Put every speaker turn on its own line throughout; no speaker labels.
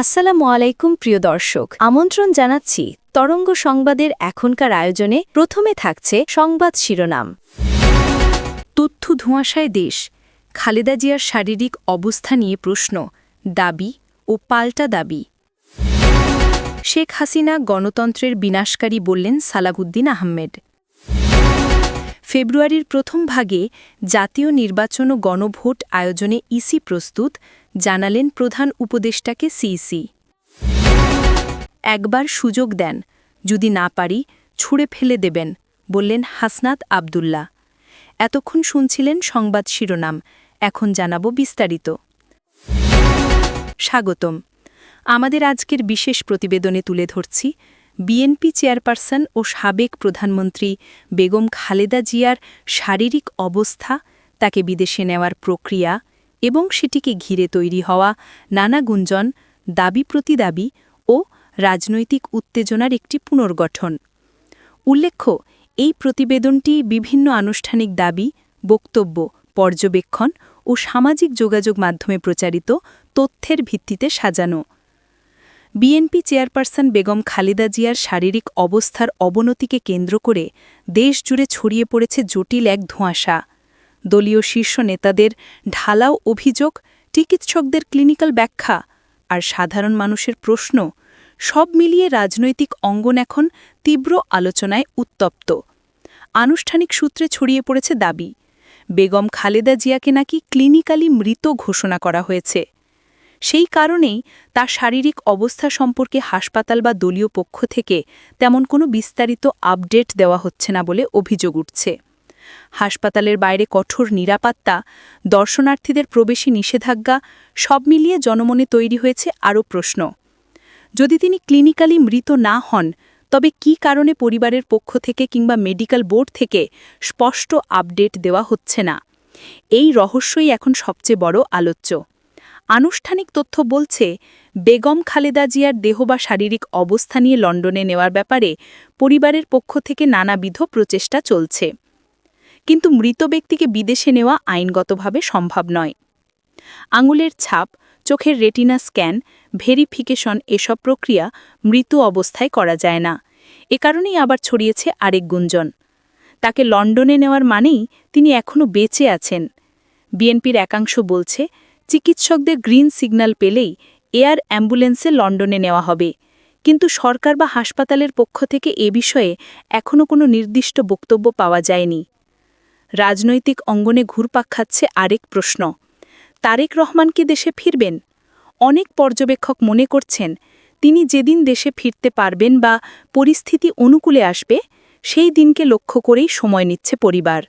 আসসালামু আলাইকুম, প্রিয় দর্শক। আমন্ত্রণ জানাচ্ছি তরঙ্গ সংবাদের এখনকার আয়োজনে। প্রথমে থাকছে সংবাদ শিরোনাম। তথ্য ধোঁয়াশায় দেশ। খালেদা জিয়ার শারীরিক অবস্থা নিয়ে প্রশ্ন, দাবি ও পাল্টা দাবি। শেখ হাসিনা গণতন্ত্রের বিনাশকারী বললেন সালাহুদ্দিন আহমেদ। ফেব্রুয়ারির প্রথম ভাগে জাতীয় নির্বাচন ও গণভোট আয়োজনে ইসি প্রস্তুত। জানালেন প্রধান উপদেষ্টাকে সিইসি। একবার সুযোগ দেন, যদি না পারি, ছুঁড়ে ফেলে দেবেন, বললেন হাসনাত আবদুল্লা এতক্ষণ শুনছিলেন সংবাদ শিরোনাম, এখন জানাব বিস্তারিত। স্বাগতম। আমাদের আজকের বিশেষ প্রতিবেদনে তুলে ধরছি, বিএনপি চেয়ারপারসন ও সাবেক প্রধানমন্ত্রী বেগম খালেদা জিয়ার শারীরিক অবস্থা, তাকে বিদেশে নেওয়ার প্রক্রিয়া এবং সেটিকে ঘিরে তৈরি হওয়া নানা গুঞ্জন, দাবি প্রতিদাবি ও রাজনৈতিক উত্তেজনার একটি পুনর্গঠন। উল্লেখ্য, এই প্রতিবেদনটি বিভিন্ন আনুষ্ঠানিক দাবি, বক্তব্য, পর্যবেক্ষণ ও সামাজিক যোগাযোগ মাধ্যমে প্রচারিত তথ্যের ভিত্তিতে সাজানো। বিএনপি চেয়ারপারসন বেগম খালেদা জিয়ার শারীরিক অবস্থার অবনতিকে কেন্দ্র করে দেশজুড়ে ছড়িয়ে পড়েছে জটিল এক ধোঁয়াশা। দলীয় শীর্ষ নেতাদের ঢালাও অভিযোগ, চিকিৎসকদের ক্লিনিক্যাল ব্যাখ্যা আর সাধারণ মানুষের প্রশ্ন, সব মিলিয়ে রাজনৈতিক অঙ্গন এখন তীব্র আলোচনায় উত্তপ্ত। আনুষ্ঠানিক সূত্রে ছড়িয়ে পড়েছে দাবি, বেগম খালেদা জিয়াকে নাকি ক্লিনিক্যালি মৃত ঘোষণা করা হয়েছে। সেই কারণেই তার শারীরিক অবস্থা সম্পর্কে হাসপাতাল বা দলীয় পক্ষ থেকে তেমন কোনো বিস্তারিত আপডেট দেওয়া হচ্ছে না বলে অভিযোগ উঠছে। হাসপাতালের বাইরে কঠোর নিরাপত্তা, দর্শনার্থীদের প্রবেশী নিষেধাজ্ঞা, সব মিলিয়ে জনমনে তৈরি হয়েছে আরও প্রশ্ন। যদি তিনি ক্লিনিক্যালি মৃত না হন, তবে কি কারণে পরিবারের পক্ষ থেকে কিংবা মেডিকেল বোর্ড থেকে স্পষ্ট আপডেট দেওয়া হচ্ছে না? এই রহস্যই এখন সবচেয়ে বড় আলোচ্য। আনুষ্ঠানিক তথ্য বলছে, বেগম খালেদা জিয়ার দেহ বা শারীরিক অবস্থা নিয়ে লন্ডনে নেওয়ার ব্যাপারে পরিবারের পক্ষ থেকে নানাবিধ প্রচেষ্টা চলছে। কিন্তু মৃত ব্যক্তিকে বিদেশে নেওয়া আইনগতভাবে সম্ভব নয়। আঙুলের ছাপ, চোখের রেটিনা স্ক্যান, ভেরিফিকেশন এসব প্রক্রিয়া মৃত অবস্থায় করা যায় না। এ কারণেই আবার ছড়িয়েছে আরেক গুঞ্জন। তাকে লন্ডনে নেওয়ার মানেই তিনি এখনও বেঁচে আছেন। বিএনপির একাংশ বলছে, চিকিৎসকদের গ্রিন সিগন্যাল পেলেই এয়ার অ্যাম্বুলেন্সে লন্ডনে নেওয়া হবে। কিন্তু সরকার বা হাসপাতালের পক্ষ থেকে এ বিষয়ে এখনও কোনো নির্দিষ্ট বক্তব্য পাওয়া যায়নি। রাজনৈতিক অঙ্গনে ঘুরপাক খাচ্ছে আরেক প্রশ্ন। তারেক রহমান কি দেশে ফিরবেন? অনেক পর্যবেক্ষক মনে করছেন, তিনি যেদিন দেশে ফিরতে পারবেন বা পরিস্থিতি অনুকূলে আসবে, সেই দিনকে লক্ষ্য করেই সময় নিচ্ছে পরিবার।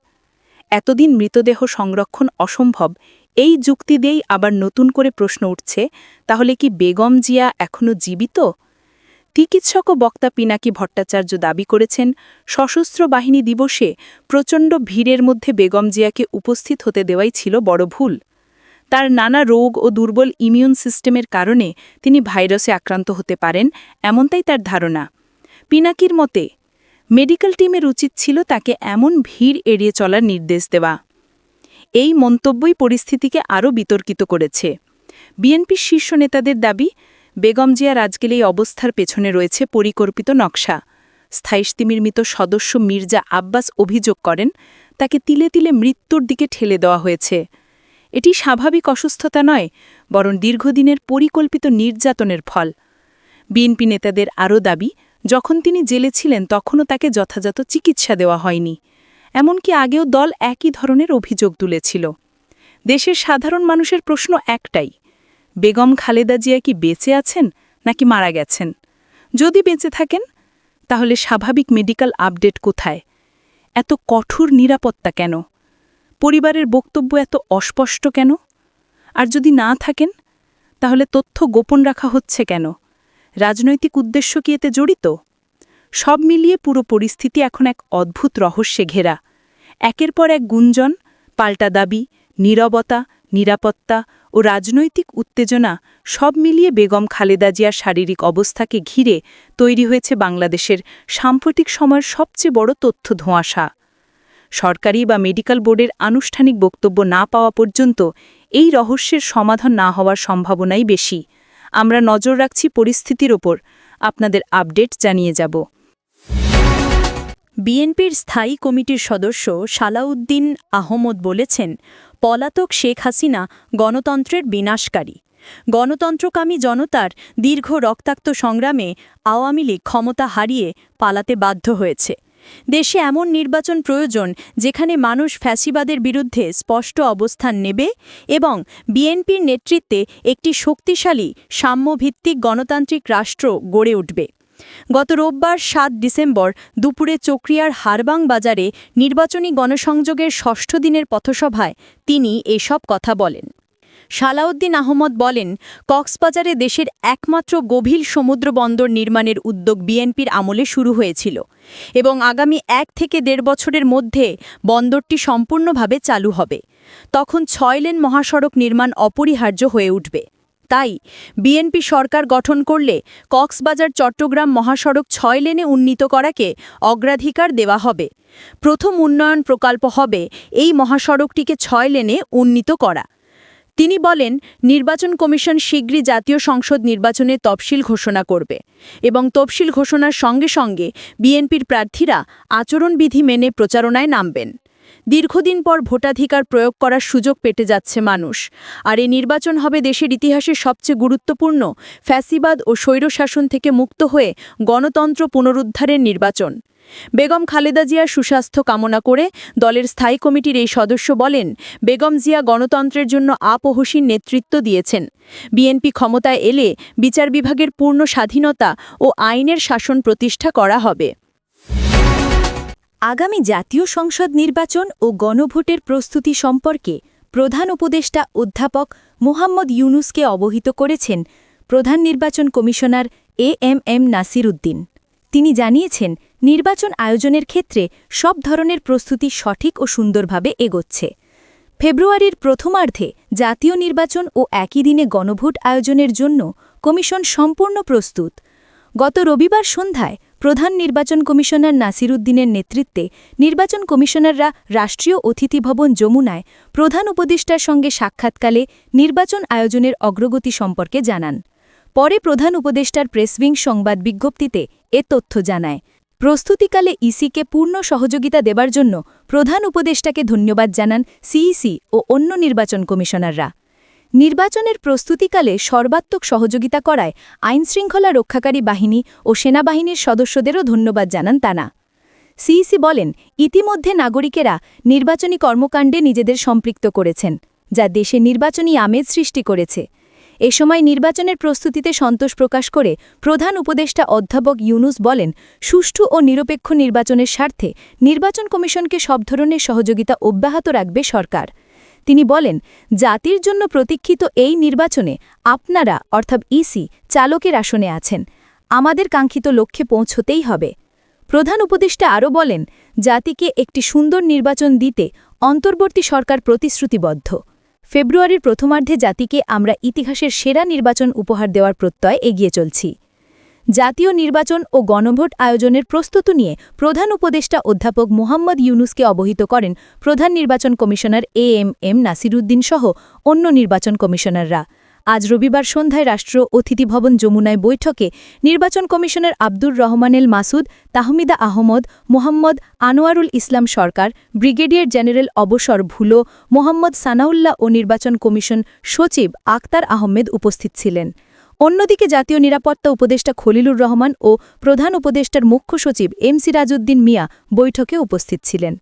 এতদিন মৃতদেহ সংরক্ষণ অসম্ভব, এই যুক্তি দিয়েই আবার নতুন করে প্রশ্ন উঠছে, তাহলে কি বেগম জিয়া এখনও জীবিত? চিকিৎসক ও বক্তা পিনাকি ভট্টাচার্য দাবি করেছেন, সশস্ত্র বাহিনী দিবসে প্রচণ্ড ভিড়ের মধ্যে বেগম জিয়াকে উপস্থিত হতে দেওয়াই ছিল বড় ভুল। তার নানা রোগ ও দুর্বল ইমিউন সিস্টেমের কারণে তিনি ভাইরাসে আক্রান্ত হতে পারেন, এমনটাই তার ধারণা। পিনাকির মতে, মেডিকেল টিমের উচিত ছিল তাকে এমন ভিড় এড়িয়ে চলার নির্দেশ দেওয়া। এই মন্তব্যই পরিস্থিতিকে আরও বিতর্কিত করেছে। বিএনপির শীর্ষ নেতাদের দাবি বেগম জিয়ার আজকের এই অবস্থার পেছনে রয়েছে পরিকল্পিত নকশা। স্থায়ী মৃত সদস্য মির্জা আব্বাস অভিযোগ করেন, তাকে তিলে তিলে মৃত্যুর দিকে ঠেলে দেওয়া হয়েছে। এটি স্বাভাবিক অসুস্থতা নয়, বরং দীর্ঘদিনের পরিকল্পিত নির্যাতনের ফল। বিএনপি নেতাদের আরও দাবি, যখন তিনি জেলে ছিলেন তখনও তাকে যথাযথ চিকিৎসা দেওয়া হয়নি। এমনকি আগেও দল একই ধরনের অভিযোগ তুলেছিল। দেশের সাধারণ মানুষের প্রশ্ন একটাই বেগম খালেদা জিয়া কি বেঁচে আছেন নাকি মারা গেছেন? যদি বেঁচে থাকেন, তাহলে স্বাভাবিক মেডিকেল আপডেট কোথায়? এত কঠোর নিরাপত্তা কেন? পরিবারের বক্তব্য এত অস্পষ্ট কেন? আর যদি না থাকেন, তাহলে তথ্য গোপন রাখা হচ্ছে কেন? রাজনৈতিক উদ্দেশ্য কি এতে জড়িত? সব মিলিয়ে পুরো পরিস্থিতি এখন এক অদ্ভুত রহস্যে ঘেরা। একের পর এক গুঞ্জন, পাল্টা দাবি, নীরবতা, নিরাপত্তা ও রাজনৈতিক উত্তেজনা সব মিলিয়ে বেগম খালেদা জিয়ার শারীরিক অবস্থাকে ঘিরে তৈরি হয়েছে বাংলাদেশের সাম্প্রতিক সময়ের সবচেয়ে বড় তথ্য ধোঁয়াশা। সরকারি বা মেডিকেল বোর্ডের আনুষ্ঠানিক বক্তব্য না পাওয়া পর্যন্ত এই রহস্যের সমাধান না হওয়ার সম্ভাবনাই বেশি। আমরা নজর রাখছি পরিস্থিতির ওপর। আপনাদের আপডেট জানিয়ে যাব। বিএনপির স্থায়ী কমিটির সদস্য সালাউদ্দিন আহমদ বলেছেন পলাতক শেখ হাসিনা গণতন্ত্রের বিনাশকারী। গণতন্ত্রকামী জনতার দীর্ঘ রক্তাক্ত সংগ্রামে আওয়ামী লীগ ক্ষমতা হারিয়ে পালাতে বাধ্য হয়েছে। দেশে এমন নির্বাচন প্রয়োজন যেখানে মানুষ ফ্যাসিবাদের বিরুদ্ধে স্পষ্ট অবস্থান নেবে এবং বিএনপির নেতৃত্বে একটি শক্তিশালী সাম্যভিত্তিক গণতান্ত্রিক রাষ্ট্র গড়ে উঠবে। গত রোববার সাত ডিসেম্বর দুপুরে চক্রিয়ার হারবাং বাজারে নির্বাচনী গণসংযোগের ষষ্ঠ দিনের পথসভায় তিনি এসব কথা বলেন। সালাউদ্দিন আহমদ বলেন, কক্সবাজারে দেশের একমাত্র গভীর সমুদ্র বন্দর নির্মাণের উদ্যোগ বিএনপির আমলে শুরু হয়েছিল এবং আগামী এক থেকে দেড় বছরের মধ্যে বন্দরটি সম্পূর্ণভাবে চালু হবে। তখন ছয় লেন মহাসড়ক নির্মাণ অপরিহার্য হয়ে উঠবে। তাই বিএনপি সরকার গঠন করলে কক্সবাজার, চট্টগ্রাম মহাসড়ক ছয় লেনে উন্নীত করাকে অগ্রাধিকার দেওয়া হবে। প্রথম উন্নয়ন প্রকল্প হবে এই মহাসড়কটিকে ছয় লেনে উন্নীত করা। তিনি বলেন, নির্বাচন কমিশন শীঘ্রই জাতীয় সংসদ নির্বাচনের তফসিল ঘোষণা করবে এবং তফসিল ঘোষণার সঙ্গে সঙ্গে বিএনপির প্রার্থীরা আচরণবিধি মেনে প্রচারণায় নামবেন। দীর্ঘদিন পর ভোটাধিকার প্রয়োগ করার সুযোগ পেতে যাচ্ছে মানুষ। আর এই নির্বাচন হবে দেশের ইতিহাসে সবচেয়ে গুরুত্বপূর্ণ, ফ্যাসিবাদ ও স্বৈরশাসন থেকে মুক্ত হয়ে গণতন্ত্র পুনরুদ্ধারের নির্বাচন। বেগম খালেদা জিয়ার সুস্বাস্থ্য কামনা করে দলের স্থায়ী কমিটির এই সদস্য বলেন, বেগম জিয়া গণতন্ত্রের জন্য আপহসীন নেতৃত্ব দিয়েছেন। বিএনপি ক্ষমতায় এলে বিচার বিভাগের পূর্ণ স্বাধীনতা ও আইনের শাসন প্রতিষ্ঠা করা হবে। আগামী জাতীয় সংসদ নির্বাচন ও গণভোটের প্রস্তুতি সম্পর্কে প্রধান উপদেষ্টা অধ্যাপক মোহাম্মদ ইউনুসকে অবহিত করেছেন প্রধান নির্বাচন commissioner A M M Nasir Uddin তিনি জানিয়েছেন, নির্বাচন আয়োজনের ক্ষেত্রে সব ধরনের প্রস্তুতি সঠিক ও সুন্দরভাবে এগোচ্ছে। ফেব্রুয়ারির প্রথমার্ধে জাতীয় নির্বাচন ও একই দিনে গণভোট আয়োজনের জন্য কমিশন সম্পূর্ণ প্রস্তুত। গত রবিবার সন্ধ্যায় প্রধান নির্বাচন কমিশনার নাসির উদ্দিনের নেতৃত্বে নির্বাচন কমিশনাররা রাষ্ট্রীয় অতিথি ভবন যমুনায় প্রধান উপদেষ্টার সঙ্গে সাক্ষাৎকালে নির্বাচন আয়োজনের অগ্রগতি সম্পর্কে জানান। পরে প্রধান উপদেষ্টার প্রেসউইং সংবাদ বিজ্ঞপ্তিতে এ তথ্য জানায়। প্রস্তুতিকালে ইসিকে পূর্ণ সহযোগিতা দেবার জন্য প্রধান উপদেষ্টাকে ধন্যবাদ জানান সিইসি ও অন্য নির্বাচন কমিশনাররা। নির্বাচনের প্রস্তুতিকালে সর্বাত্মক সহযোগিতা করায় আইনশৃঙ্খলা রক্ষাকারী বাহিনী ও সেনাবাহিনীর সদস্যদেরও ধন্যবাদ জানান তানা সিইসি বলেন, ইতিমধ্যে নাগরিকেরা নির্বাচনী কর্মকাণ্ডে নিজেদের সম্পৃক্ত করেছেন, যা দেশে নির্বাচনী আমেজ সৃষ্টি করেছে। এ সময় নির্বাচনের প্রস্তুতিতে সন্তোষ প্রকাশ করে প্রধান উপদেষ্টা অধ্যাপক ইউনুস বলেন, সুষ্ঠু ও নিরপেক্ষ নির্বাচনের স্বার্থে নির্বাচন কমিশনকে সব ধরনের সহযোগিতা অব্যাহত রাখবে সরকার। তিনি বলেন, জাতির জন্য প্রতীক্ষিত এই নির্বাচনে আপনারা, অর্থাৎ ইসি চালকের আসনে আছেন। আমাদের কাঙ্ক্ষিত লক্ষ্যে পৌঁছতেই হবে। প্রধান উপদেষ্টা আরও বলেন, জাতিকে একটি সুন্দর নির্বাচন দিতে অন্তর্বর্তী সরকার প্রতিশ্রুতিবদ্ধ। ফেব্রুয়ারির প্রথমার্ধে জাতিকে আমরা ইতিহাসের সেরা নির্বাচন উপহার দেওয়ার প্রত্যয় এগিয়ে চলছি। জাতীয় নির্বাচন ও গণভোট আয়োজনের প্রস্তুতি নিয়ে প্রধান উপদেষ্টা অধ্যাপক মোহাম্মদ ইউনুসকে অবহিত করেন প্রধান নির্বাচন commissioner A M M Nasiruddin সহ অন্য নির্বাচন কমিশনাররা। আজ রবিবার সন্ধ্যায় রাষ্ট্র অতিথি ভবন যমুনায় বৈঠকে নির্বাচন কমিশনার আব্দুর রহমানেল মাসুদ, তাহমিদা আহমদ, মোহাম্মদ আনোয়ারুল ইসলাম সরকার, ব্রিগেডিয়ার জেনারেল অবসর ভুলো, মোহাম্মদ সানাউল্লাহ ও নির্বাচন কমিশন সচিব আক্তার আহমেদ উপস্থিত ছিলেন। অন্যদিকে জাতীয় নিরাপত্তা উপদেষ্টা খলিলুর রহমান ও প্রধান উপদেষ্টার মুখ্য সচিব এম সিরাজউদ্দিন মিয়া বৈঠকে উপস্থিত ছিলেন।